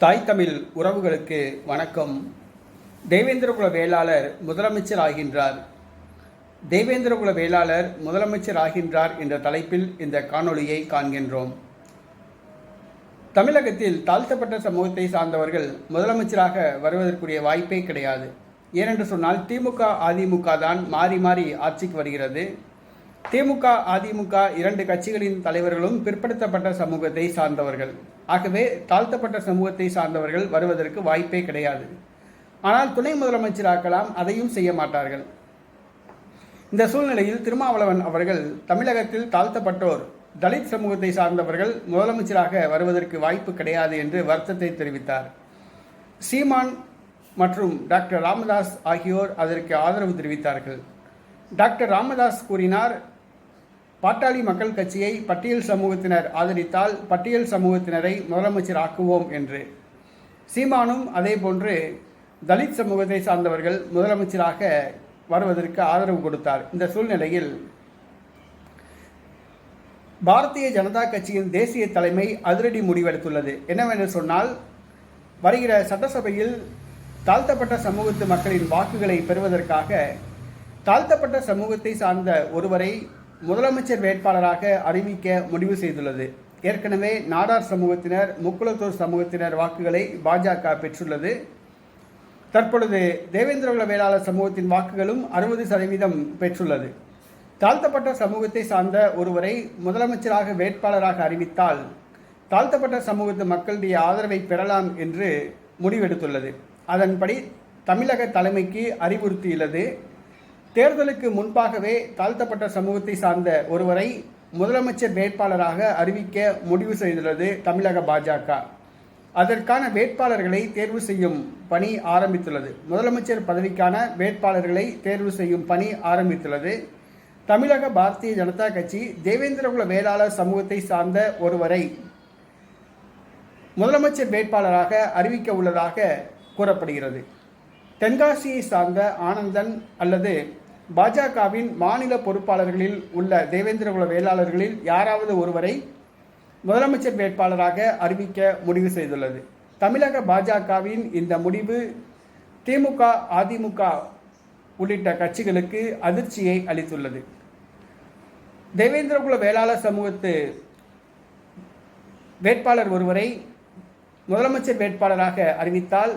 தாய் தமிழ் உறவுகளுக்கு வணக்கம். தேவேந்திரகுல வேளாளர் முதலமைச்சர் ஆகின்றார். தேவேந்திரகுல வேளாளர் முதலமைச்சர் ஆகின்றார் என்ற தலைப்பில் இந்த காணொளியை காண்கின்றோம். தமிழகத்தில் தாழ்த்தப்பட்ட சமூகத்தை சார்ந்தவர்கள் முதலமைச்சராக வருவதற்குரிய வாய்ப்பே கிடையாது. ஏனென்று சொன்னால் திமுக அதிமுக தான் மாறி மாறி ஆட்சிக்கு வருகிறது. திமுக அதிமுக இரண்டு கட்சிகளின் தலைவர்களும் பிற்படுத்தப்பட்ட சமூகத்தை சார்ந்தவர்கள். ஆகவே தாழ்த்தப்பட்ட சமூகத்தை சார்ந்தவர்கள் வருவதற்கு வாய்ப்பே கிடையாது. ஆனால் துணை முதலமைச்சராக்கலாம் அதையும் செய்ய மாட்டார்கள். இந்த சூழ்நிலையில் திருமாவளவன் அவர்கள் தமிழகத்தில் தாழ்த்தப்பட்டோர் தலித் சமூகத்தை சார்ந்தவர்கள் முதலமைச்சராக வருவதற்கு வாய்ப்பு கிடையாது என்று வருத்தத்தை தெரிவித்தார். சீமான் மற்றும் டாக்டர் ராமதாஸ் ஆகியோர் அதற்கு ஆதரவு தெரிவித்தார்கள். டாக்டர் ராமதாஸ் கூறினார் பாட்டாளி மக்கள் கட்சியை பட்டியல் சமூகத்தினர் ஆதரித்தால் பட்டியல் சமூகத்தினரை முதலமைச்சர் ஆக்குவோம் என்று. சீமானும் அதே போன்று தலித் சமூகத்தை சார்ந்தவர்கள் முதலமைச்சராக வருவதற்கு ஆதரவு கொடுத்தார். இந்த சூழ்நிலையில் பாரதிய ஜனதா கட்சியின் தேசிய தலைமை அதிரடி முடிவெடுத்துள்ளது. என்னவென்று சொன்னால் வருகிற சட்டசபையில் தாழ்த்தப்பட்ட சமூகத்து மக்களின் வாக்குகளை பெறுவதற்காக தாழ்த்தப்பட்ட சமூகத்தை சார்ந்த ஒருவரை முதலமைச்சர் வேட்பாளராக அறிவிக்க முடிவு செய்துள்ளது. ஏற்கனவே நாடார் சமூகத்தினர் முக்குளத்தூர் சமூகத்தினர் வாக்குகளை பாஜக பெற்றுள்ளது. தற்பொழுது தேவேந்திரகுல வேளாளர் சமூகத்தின் வாக்குகளும் அறுபது சதவீதம் பெற்றுள்ளது. தாழ்த்தப்பட்ட சமூகத்தை சார்ந்த ஒருவரை முதலமைச்சராக வேட்பாளராக அறிவித்தால் தாழ்த்தப்பட்ட சமூகத்து மக்களுடைய ஆதரவை பெறலாம் என்று முடிவெடுத்துள்ளது. அதன்படி தமிழக தலைமைக்கு அறிவுறுத்தியுள்ளது. தேர்தலுக்கு முன்பாகவே தாழ்த்தப்பட்ட சமூகத்தை சார்ந்த ஒருவரை முதலமைச்சர் வேட்பாளராக அறிவிக்க முடிவு செய்துள்ளது தமிழக பாஜக. அதற்கான வேட்பாளர்களை தேர்வு செய்யும் பணி ஆரம்பித்துள்ளது. முதலமைச்சர் பதவிக்கான வேட்பாளர்களை தேர்வு செய்யும் பணி ஆரம்பித்துள்ளது. தமிழக பாரதிய ஜனதா கட்சி தேவேந்திரகுல வேளாளர் சமூகத்தை சார்ந்த ஒருவரை முதலமைச்சர் வேட்பாளராக அறிவிக்க உள்ளதாக கூறப்படுகிறது. தென்காசியை சார்ந்த ஆனந்தன் அல்லது பாஜகவின் மாநில பொறுப்பாளர்களில் உள்ள தேவேந்திரகுல வேளாளர்களில் யாராவது ஒருவரை முதலமைச்சர் வேட்பாளராக அறிவிக்க முடிவு செய்துள்ளது. தமிழக பாஜகவின் இந்த முடிவு திமுக அதிமுக உள்ளிட்ட கட்சிகளுக்கு அதிர்ச்சியை அளித்துள்ளது. தேவேந்திரகுல வேளாளர் சமூகத்து வேட்பாளர் ஒருவரை முதலமைச்சர் வேட்பாளராக அறிவித்தால்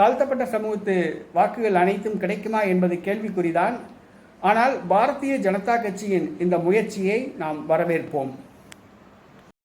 தாழ்த்தப்பட்ட சமூகத்து வாக்குகள் அனைத்தும் கிடைக்குமா என்பது கேள்விக்குறிதான். ஆனால் பாரதிய ஜனதா கட்சியின் இந்த முயற்சியை நாம் வரவேற்போம்.